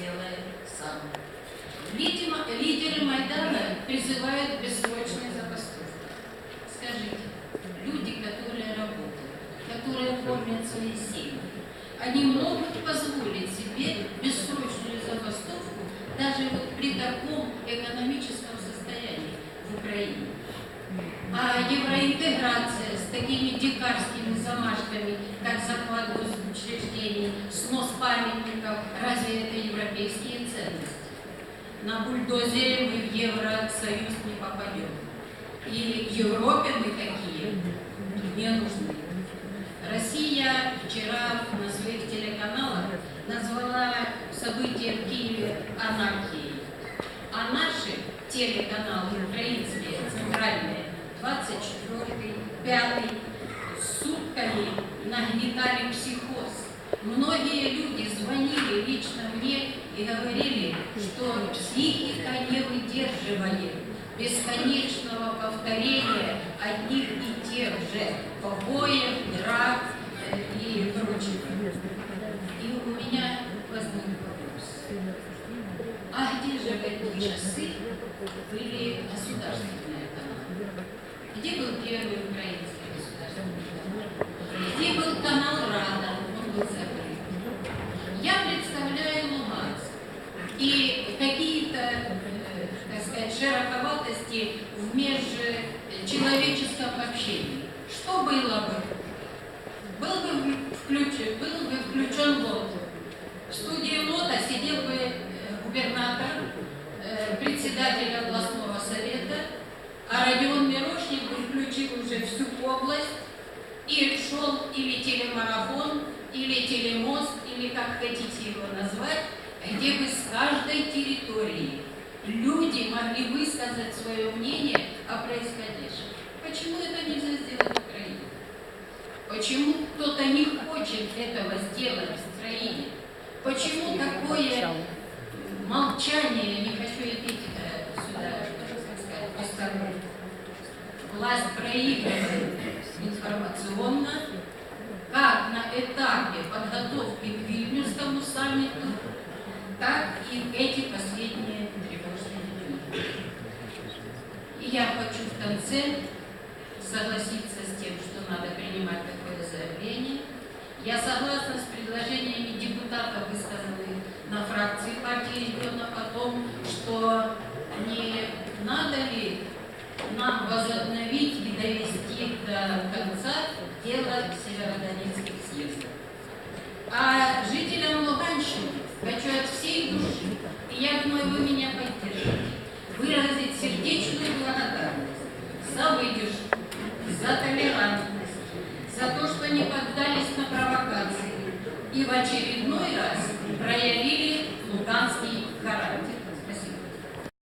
сделает сам. Видимо, лидеры Майдана призывают к бессрочной. Скажите, люди, которые работают, которые кормят свои семьи, они могут позволить себе бессрочную забастовку даже вот при таком экономическом состоянии в Украине. А евроинтеграция такими дикарскими замашками, как захват госучреждений, снос памятников, разве это европейские ценности? На бульдозере мы в Евросоюз не попадем. И в Европе мы такие не нужны. Россия вчера на своих телеканалах назвала события в Киеве анархией. А наши телеканалы, украинские, 24 5 сутками нагнетали психоз. Многие люди звонили лично мне и говорили, что психика не выдерживает бесконечного повторения одних и тех же побоев, драк и прочего. И у меня возник вопрос. А где же в эти часы были государственные каналы? Где был первый украинский государственный? Где был канал Рада? Он был закрыт. Я представляю Луганск. И какие-то, э, так сказать, широковатости в межчеловеческом общении. Что было бы? Был бы включен, был бы включен лот. В студии лота сидел бы э, губернатор, э, председатель областного а Родион Мирошник включил уже всю область и шел или телемарафон, или телемост, или как хотите его назвать, где бы с каждой территории люди могли высказать свое мнение о происходящем. Почему это нельзя сделать в Украине? Почему кто-то не хочет этого сделать в Украине? Почему такое молчание, не хочу эпитета сюда, так сказать, поставить. Власть проигрывает информационно, как на этапе подготовки к Вильнюсскому саммиту, так и эти последние тревожные дни. И я хочу в конце согласиться с тем, что надо принимать такое заявление. Я согласна с предложениями депутатов, высказанных на фракции партии регионов о том, что не надо ли нам возобновить и довести до конца дело Северодонецких съездов. А жителям Луганщины хочу от всей души, и я думаю, вы меня поддержите, выразить сердечную благодарность за выдержку, за толерантность, за то, что не поддались на провокации и в очередной раз проявили луганский характер.